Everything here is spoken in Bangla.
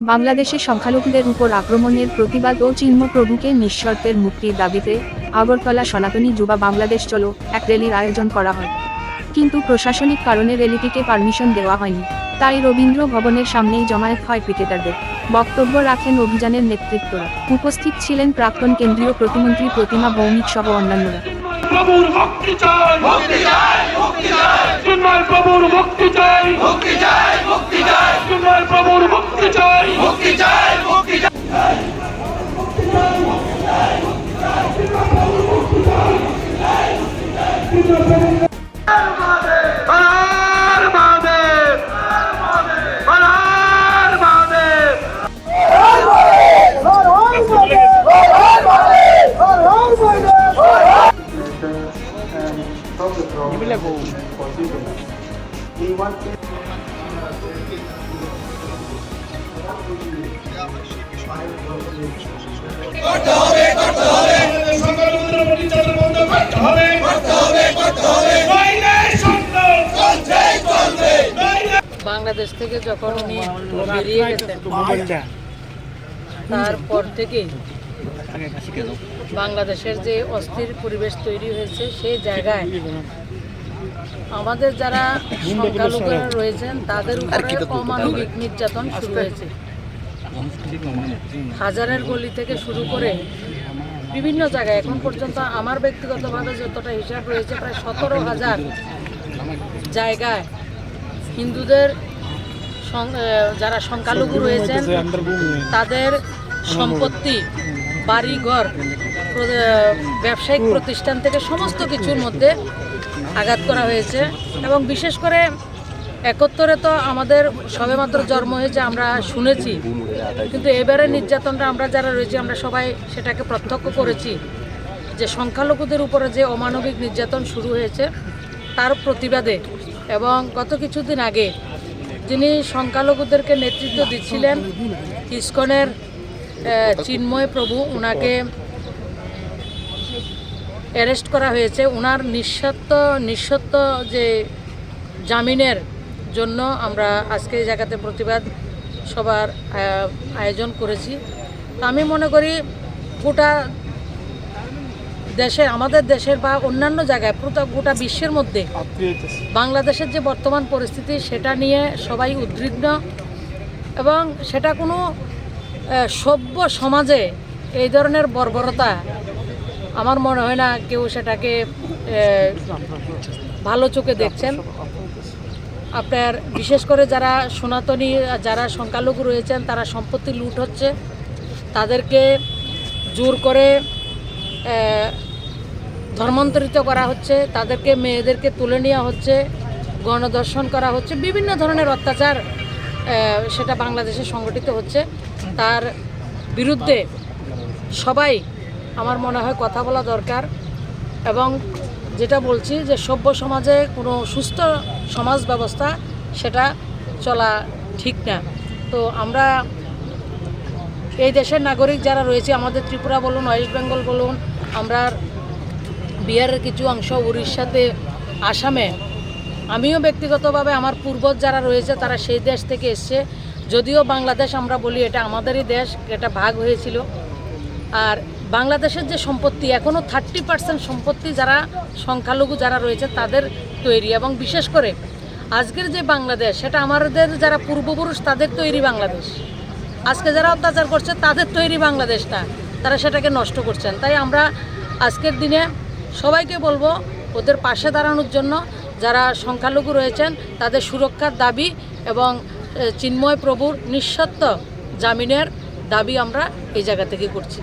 বাংলাদেশে সংখ্যালঘুদের উপর আক্রমণের প্রতিবাদ ও চিহ্ন প্রভুকে নিঃশর্তের মুক্তির দাবিতে আগরতলা সনাতনী যুবা বাংলাদেশ চলো, এক র্যালির আয়োজন করা হয়। কিন্তু প্রশাসনিক কারণে র্যালিটিকে পারমিশন দেওয়া হয়নি। তাই রবীন্দ্র ভবনের সামনেই জমায়েত হয় ক্রিকেটারদের। বক্তব্য রাখেন অভিযানের নেতৃত্বরা। উপস্থিত ছিলেন প্রাক্তন কেন্দ্রীয় প্রতিমন্ত্রী প্রতিমা ভৌমিক সহ অন্যান্যরা প্রভুর মুক্তি চাই মুক্তি চাই মুক্তি চাই চিন্ময় প্রভুর মুক্তি চাই। মুক্তি চাই মুক্তি চাই। তোমার প্রভুর মুক্তি চাই। মুক্তি চাই। বাংলাদেশ থেকে যখন উনি বেরিয়ে গেছেন, তারপর থেকে বাংলাদেশের যে অস্থির পরিবেশ তৈরি হয়েছে, সেই জায়গায় আমাদের যারা সংখ্যালঘুরা রয়েছেন তাদের উপরে অমানবিক নির্যাতন শুরু হয়েছে। হাজারের গলি থেকে শুরু করে বিভিন্ন জায়গায়। এখন পর্যন্ত আমার ব্যক্তিগতভাবে যতটা হিসাব রয়েছে প্রায় সতেরো হাজার জায়গায় হিন্দুদের যারা সংখ্যালঘু রয়েছেন তাদের সম্পত্তি বাড়িঘর ব্যবসায়িক প্রতিষ্ঠান থেকে সমস্ত কিছুর মধ্যে আঘাত করা হয়েছে এবং বিশেষ করে একত্তরে তো আমাদের সবেমাত্র জন্ম হয়েছে, আমরা শুনেছি। কিন্তু এবারে নির্যাতনটা আমরা যারা রয়েছি, আমরা সবাই সেটাকে প্রত্যক্ষ করেছি যে সংখ্যালঘুদের উপরে যে অমানবিক নির্যাতন শুরু হয়েছে, তার প্রতিবাদে এবং গত কিছুদিন আগে যিনি সংখ্যালঘুদেরকে নেতৃত্ব দিচ্ছিলেন, ইস্কনের চিন্ময় প্রভু ওনাকে অ্যারেস্ট করা হয়েছে। ওনার নিঃসত্ব নিঃসত্ব যে জামিনের জন্য আমরা আজকে এই জায়গাতে প্রতিবাদ সবার আয়োজন করেছি। আমি মনে করি গোটা দেশে আমাদের দেশের বা অন্যান্য জায়গায় গোটা বিশ্বের মধ্যে বাংলাদেশের যে বর্তমান পরিস্থিতি সেটা নিয়ে সবাই উদ্বিগ্ন এবং সেটা কোনো সভ্য সমাজে এই ধরনের বর্বরতা আমার মনে হয় না কেউ সেটাকে ভালো চোখে দেখছেন। আপনার বিশেষ করে যারা সনাতনী, যারা সংখ্যালঘু রয়েছেন, তারা সম্পত্তি লুট হচ্ছে। তাদেরকে জোর করে ধর্মান্তরিত করা হচ্ছে। তাদেরকে, মেয়েদেরকে তুলে নেওয়া হচ্ছে গণদর্শন করা হচ্ছে। বিভিন্ন ধরনের অত্যাচার সেটা বাংলাদেশে সংগঠিত হচ্ছে। তার বিরুদ্ধে সবাই আমার মনে হয় কথা বলা দরকার এবং যেটা বলছি যে সভ্য সমাজে কোনো সুস্থ সমাজ ব্যবস্থা সেটা চলা ঠিক না। তো আমরা এই দেশের নাগরিক যারা রয়েছে, আমাদের ত্রিপুরা বলুন, ওয়েস্ট বেঙ্গল বলুন, আমরা বিহারের কিছু অংশ, উড়িষ্যাতে, আসামে, আমিও ব্যক্তিগতভাবে আমার পূর্বজ যারা রয়েছে, তারা সেই দেশ থেকে এসছে। যদিও বাংলাদেশ আমরা বলি এটা আমাদেরই দেশ, এটা ভাগ হয়েছিল। আর বাংলাদেশের যে সম্পত্তি এখনও থার্টি পার্সেন্ট সম্পত্তি যারা সংখ্যালঘু যারা রয়েছে তাদের তৈরি এবং বিশেষ করে আজকের যে বাংলাদেশ, সেটা আমাদের যারা পূর্বপুরুষ তাদের তৈরি বাংলাদেশ। আজকে যারা অত্যাচার করছে তাদের তৈরি বাংলাদেশটা, তারা সেটাকে নষ্ট করছেন। তাই আমরা আজকের দিনে সবাইকে বলব, ওদের পাশে দাঁড়ানোর জন্য যারা সংখ্যালঘু রয়েছেন, তাদের সুরক্ষার দাবি এবং চিন্ময় প্রভুর নিঃস্বার্থ জামিনের দাবি আমরা এই জায়গা থেকে করছি।